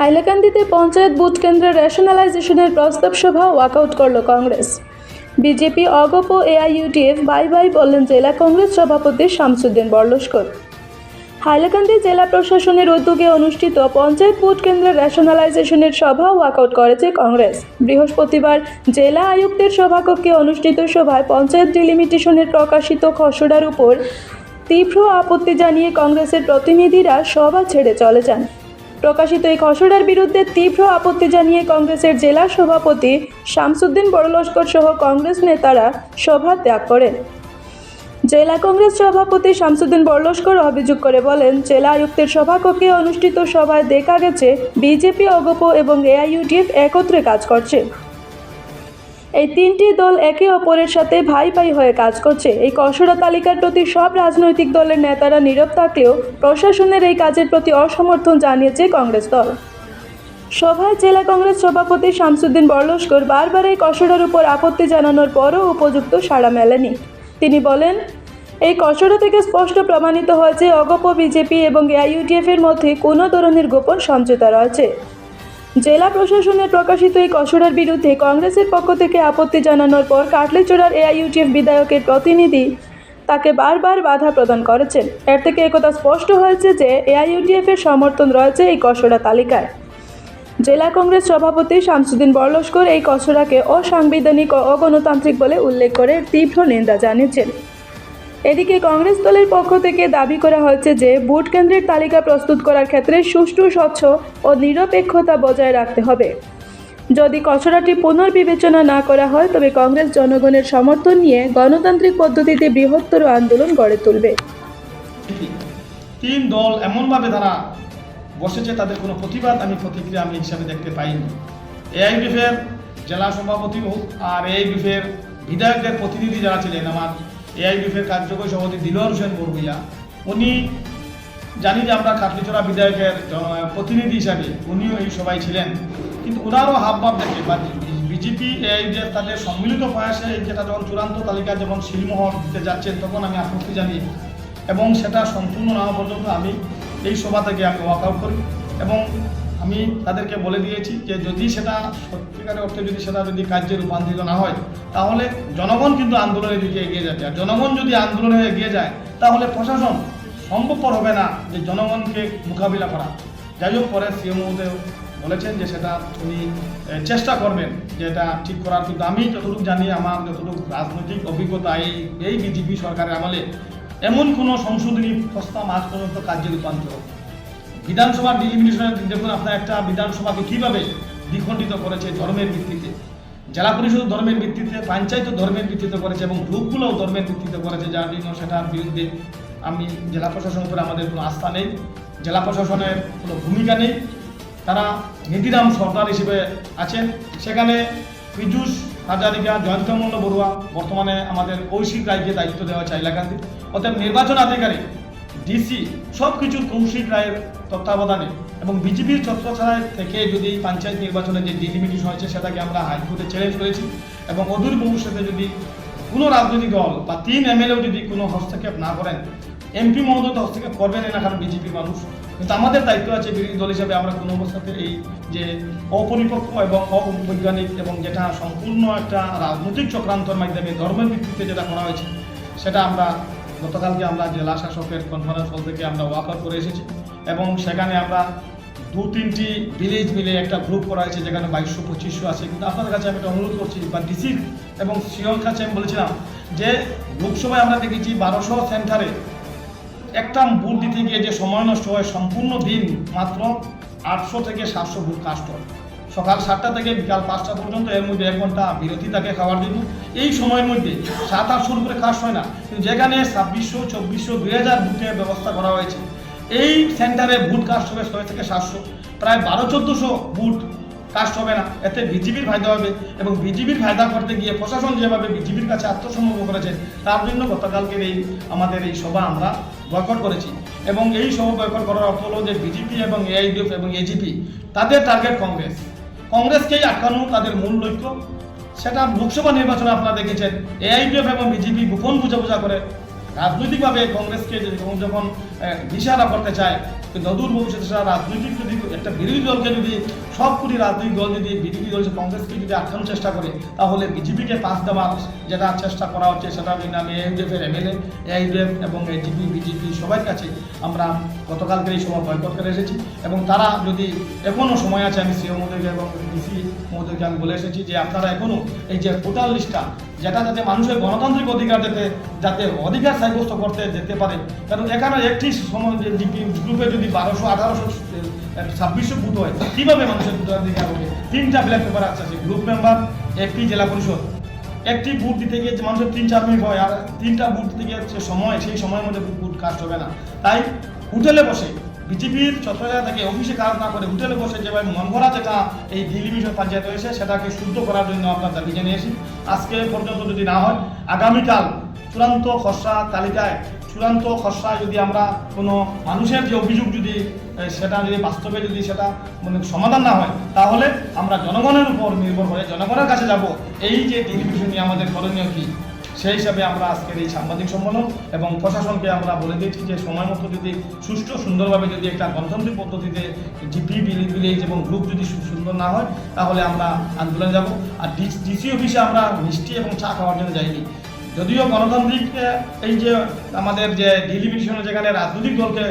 হাইলাকান্দিতে panchayat booth কেন্দ্রের রেশনালাইজেশনের প্রস্তাব সভা ওয়াকআউট করল কংগ্রেস। বিজেপি, অগপ, এআইইউটিএফ, বাই বাই বললেন জেলা কংগ্রেস সভাপতি শামসুদ্দিন বরলস্কর। হাইলাকান্দি জেলা প্রশাসনের উদ্যোগে অনুষ্ঠিত পঞ্চায়েত বুথ কেন্দ্রের রেশনালাইজেশনের সভা ওয়াকআউট করেছে কংগ্রেস। বৃহস্পতিবার জেলা আয়ুক্তের সভাকক্ষে অনুষ্ঠিত সভায় পঞ্চায়েত ডিলিমিটেশনের প্রকাশিত খসড়ার উপর তীব্র আপত্তি জানিয়ে কংগ্রেসের প্রতিনিধিরা সভা ছেড়ে চলে যান। প্রকাশিত এই খসড়ার বিরুদ্ধে তীব্র আপত্তি জানিয়ে কংগ্রেসের জেলা সভাপতি শামসুদ্দিন বড়লস্কর সহ কংগ্রেস নেতারা সভা ত্যাগ করেন। জেলা কংগ্রেস সভাপতি শামসুদ্দিন বরলস্কর অভিযোগ করে বলেন, জেলা আয়ুক্তের সভাকক্ষে অনুষ্ঠিত সভায় দেখা গেছে, বিজেপি, অগপ এবং এআইইউডিএফ একত্রে কাজ করছে। এই তিনটি দল একে অপরের সাথে ভাই ভাই হয়ে কাজ করছে। এই খসড়া তালিকার প্রতি সব রাজনৈতিক দলের নেতারা নীরব থাকলেও প্রশাসনের এই কাজের প্রতি অসমর্থন জানিয়েছে কংগ্রেস দল। সভায় জেলা কংগ্রেস সভাপতি শামসুদ্দিন বরলস্কর বারবার এই খসড়ার উপর আপত্তি জানানোর পরও উপযুক্ত সাড়া মেলেনি। তিনি বলেন, এই খসড়া থেকে স্পষ্ট প্রমাণিত হয়েছে অগপ বিজেপি এবং এআইইউডিএফ এর মধ্যে কোনো ধরনের গোপন সমঝোতা রয়েছে। জেলা প্রশাসনের প্রকাশিত এই খসড়ার বিরুদ্ধে কংগ্রেসের পক্ষ থেকে আপত্তি জানানোর পর কাটলিচোড়ার এআইইউটিএফ বিধায়কের প্রতিনিধি তাকে বারবার বাধা প্রদান করেছেন। এর থেকে একথা স্পষ্ট হয়েছে যে এআইইউডিএফ এর সমর্থন রয়েছে এই খসড়া তালিকায়। জেলা কংগ্রেস সভাপতি শামসুদ্দিন বরলস্কর এই খসড়াকে অসাংবিধানিক ও অগণতান্ত্রিক বলে উল্লেখ করে তীব্র নিন্দা জানিয়েছেন। এদিকে কংগ্রেস দলের পক্ষ থেকে দাবি করা হয়েছে যে ভোট কেন্দ্রের তালিকা প্রস্তুত করার ক্ষেত্রে সুষ্ঠু, স্বচ্ছ ও নিরপেক্ষতা বজায় রাখতে হবে। যদি খসড়াটি পুনর্বিবেচনা না করা হয়, তবে কংগ্রেস জনগণের সমর্থন নিয়ে গণতান্ত্রিক পদ্ধতিতে বৃহত্তর আন্দোলন গড়ে তুলবে। তিন দল এমনভাবে তারা বসেছে, তাদের কোনো প্রতিবাদ আমি প্রতিক্রিয়া আমি হিসাবে দেখতে পাইনি। এআইবিএফের জেলা সভাপতি হোক আর এআইবিএফের বিধায়কদের প্রতিনিধি যারা ছিলেন, আমার এআইবিএফের কার্যকরী সভাপতি দিলওয়ার হোসেন বরগুইয়া। উনি জানি যে আমরা কাটলিচড়া বিধায়কের প্রতিনিধি হিসাবে উনিও এই সবাই ছিলেন। কিন্তু ওনারও হাবভাব দেখে, বা বিজেপি এআইডিএফ তাদের সম্মিলিত প্রয়াসে যেটা যখন চূড়ান্ত তালিকা যখন শিলমোহর দিতে যাচ্ছেন তখন আমি আপত্তি জানি এবং সেটা সম্পূর্ণ না হওয়া পর্যন্ত আমি এই সভা থেকে আমি ওয়াক আউট করি। এবং আমি তাদেরকে বলে দিয়েছি যে যদি সেটা সত্যিকারের অর্থে যদি সেটা যদি কার্যে রূপান্তরিত না হয়, তাহলে জনগণ কিন্তু আন্দোলনের দিকে এগিয়ে যাবে। আর জনগণ যদি আন্দোলনে এগিয়ে যায়, তাহলে প্রশাসন সম্ভবপর হবে না যে জনগণকে মোকাবিলা করা। যাই হোক, পরে সিএম মহোদয় বলেছেন যে সেটা উনি চেষ্টা করবেন যে এটা ঠিক করার। কিন্তু আমি যতটুকু জানি, আমার যতটুকু রাজনৈতিক অভিজ্ঞতা এই এই বিজেপি সরকারের আমলে, এমন কোনো সংশোধনী প্রস্তাব আজ পর্যন্ত কার্যে রূপান্তর। বিধানসভার ডিলিমিটেশনে দেখুন আপনার একটা বিধানসভাকে কীভাবে দ্বিখণ্ডিত করেছে ধর্মের ভিত্তিতে। জেলা পরিষদ ধর্মের ভিত্তিতে, পঞ্চায়েত ধর্মের ভিত্তিতে করেছে এবং গ্রুপগুলোও ধর্মের ভিত্তিতে করেছে, যার জন্য সেটার বিরুদ্ধে আমি জেলা প্রশাসন উপরে আমাদের কোনো আস্থা নেই। জেলা প্রশাসনের কোনো ভূমিকা নেই। তারা নীতিরাম সরকার হিসেবে আছেন। সেখানে পীযুষ হাজারিকা, জয়ন্তমল্ল বড়ুয়া বর্তমানে আমাদের কৌশিক রায়কে দায়িত্ব দেওয়া হয়েছে হাইলাকান্দি। অতএব নির্বাচন আধিকারিক ডিসি সব কিছুর কৌশিক রায়ের তত্ত্বাবধানে এবং বিজেপির ছত্রছাড়ায় থেকে যদি পঞ্চায়েত নির্বাচনে যে ডিলিমিটেশন হয়েছে সেটাকে আমরা হাইকোর্টে চ্যালেঞ্জ করেছি এবং অদূর ভবিষ্যতে যদি কোনো রাজনৈতিক দল বা তিন এমএলএও যদি কোনো হস্তক্ষেপ না করেন, এমপি মহোদয় তো হস্তক্ষেপ করবেন না কারণ বিজেপি মানুষ। কিন্তু আমাদের দায়িত্ব আছে বিরোধী দল হিসাবে আমরা কোনো অবস্থাতে এই যে অপরিপক্ক এবং অবৈজ্ঞানিক এবং যেটা সম্পূর্ণ একটা রাজনৈতিক চক্রান্তর মাধ্যমে ধর্মের ভিত্তিতে যেটা করা হয়েছে, সেটা আমরা গতকালকে আমরা জেলা শাসকের কনফারেন্স হল থেকে আমরা ওয়াকআউট করে এসেছি এবং সেখানে আমরা দু তিনটি ভিলেজ মিলে একটা গ্রুপ করা হয়েছে যেখানে বাইশশো, পঁচিশশো আছে। কিন্তু আপনাদের কাছে আমি একটা অনুরোধ করছি, বা ডিসির এবং সিওর কাছে আমি বলেছিলাম যে লোকসভায় আমরা দেখেছি বারোশো সেন্টারে একটা বুথ দিতে গিয়ে যে সময় নষ্ট হয়, সম্পূর্ণ দিন মাত্র আটশো থেকে সাতশো বুথ কাস্ট হয়। সকাল সাতটা থেকে বিকাল পাঁচটা পর্যন্ত এর মধ্যে এক ঘণ্টা বিরতি থাকে খাওয়ার জন্য। এই সময়ের মধ্যে সাত আটশোর উপরে কাস্ট হয় না। যেখানে ছাব্বিশশো, চব্বিশশো, দুই হাজার বুথের ব্যবস্থা করা হয়েছে। এই সেন্টারে বুথ কাস্ট হবে ছয় থেকে সাতশো। প্রায় বারো, চোদ্দোশো বুথ কাস্ট হবে না। এতে বিজেপির ফায়দা হবে এবং বিজেপির ফায়দা করতে গিয়ে প্রশাসন যেভাবে বিজেপির কাছে আত্মসমর্পণ করেছে, তার জন্য গতকালকের এই আমাদের এই সভা আমরা বয়কট করেছি। এবং এই সভা বয়কট করার অর্থ হলো যে বিজেপি এবং এআইডিএফ এবং এজিপি, তাদের টার্গেট কংগ্রেস কংগ্রেসকেই আটকানো, তাদের মূল লক্ষ্য। সেটা লোকসভা নির্বাচনে আপনারা দেখেছেন এআইডিএফ এবং বিজেপি গোপন বোঝাবোঝা করে রাজনৈতিকভাবে কংগ্রেসকে যখন যখন আহ, করতে চায় কিন্তু অদূর ভবিষ্যতে সেটা রাজনৈতিক যদি একটা বিরোধী দলকে যদি সবগুলি রাজনৈতিক দল যদি বিরোধী দল কংগ্রেসকে যদি আটকানোর চেষ্টা করে তাহলে বিজেপিকে পাস দেওয়ার যেটা চেষ্টা করা হচ্ছে সেটা নামে এআইডিএফের এমএলএ এআইডিএফ এবং এজিপি বিজেপি সবার কাছে আমরা গতকালকে এই সময় বয়কট করে এসেছি এবং তারা যদি এখনও সময় আছে আমি সিও মহোদয়কে এবং ডিসি মহোদয়কে আমি বলে এসেছি যে আপনারা এখনও এই যে ভোটার লিস্টটা যেটা যাতে মানুষের গণতান্ত্রিক অধিকার যাতে যাতে অধিকার সাব্যস্ত করতে যেতে পারে। কারণ এখানে একটি সময় গ্রুপে যদি বারোশো, আঠারোশো ছাব্বিশশো বুথ হয়, কীভাবে মানুষের ভোটাধিকার হবে? তিনটা ব্ল্যাক পেপার আছে গ্রুপ মেম্বার একটি জেলা পরিষদ। একটি বুথ দিতে গিয়ে মানুষের তিন চার মিনিট হয়, আর তিনটা বুথ দিতে গিয়ে সময়, সেই সময়ের মধ্যে বুথ কাস্ট হবে না। তাই হোটেলে বসে বিজেপির চট্টগ্রাম থেকে অফিসে কাজ না করে হোটেলে বসে যেভাবে মন ভরা যেটা এই ডিলিমিশন পঞ্চায়েত হয়েছে সেটাকে শুদ্ধ করার জন্য আমরা দাবি জানিয়েছি। আজকে পর্যন্ত যদি না হয়, আগামীকাল চূড়ান্ত খসড়া তালিকায়, চূড়ান্ত খসড়া যদি আমরা কোনো মানুষের যে অভিযোগ যদি সেটা যদি বাস্তবে যদি সেটা মানে সমাধান না হয়, তাহলে আমরা জনগণের উপর নির্ভর করে জনগণের কাছে যাব। এই যে টেলিভিশন নিয়ে আমাদের করণীয় কী? সেই হিসাবে আমরা আজকের এই সাংবাদিক সম্মেলন এবং প্রশাসনকে আমরা বলে দিচ্ছি যে সময় মতো যদি সুষ্ঠু সুন্দরভাবে যদি একটা গণতান্ত্রিক পদ্ধতিতে জিপি, ভিলেজ এবং গ্রুপ যদি সুন্দর না হয়, তাহলে আমরা আন্দোলন যাব। আর ডিসি অফিসে আমরা মিষ্টি এবং চা খাওয়ার জন্য যাইনি। যদিও গণতান্ত্রিক এই যে আমাদের যে ডিলিমিটেশনের যেখানে রাজনৈতিক দলকে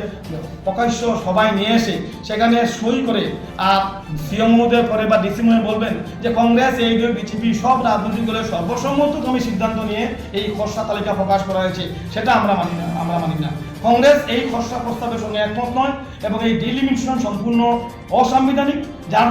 প্রকাশ্য সবাই নিয়ে এসে সেখানে সই করে, আর সিএম পরে বা ডিসি মহোদয় বলবেন যে কংগ্রেস, এই বিজেপি সব রাজনৈতিক দলের সর্বসম্মতক্রমে সিদ্ধান্ত নিয়ে এই খসড়া তালিকা প্রকাশ করা হয়েছে, সেটা আমরা মানি না, আমরা মানি না। কংগ্রেস এই খসড়া প্রস্তাবের সঙ্গে একমত নয়, এবং এই ডিলিমিটেশন সম্পূর্ণ অসাংবিধানিক, যার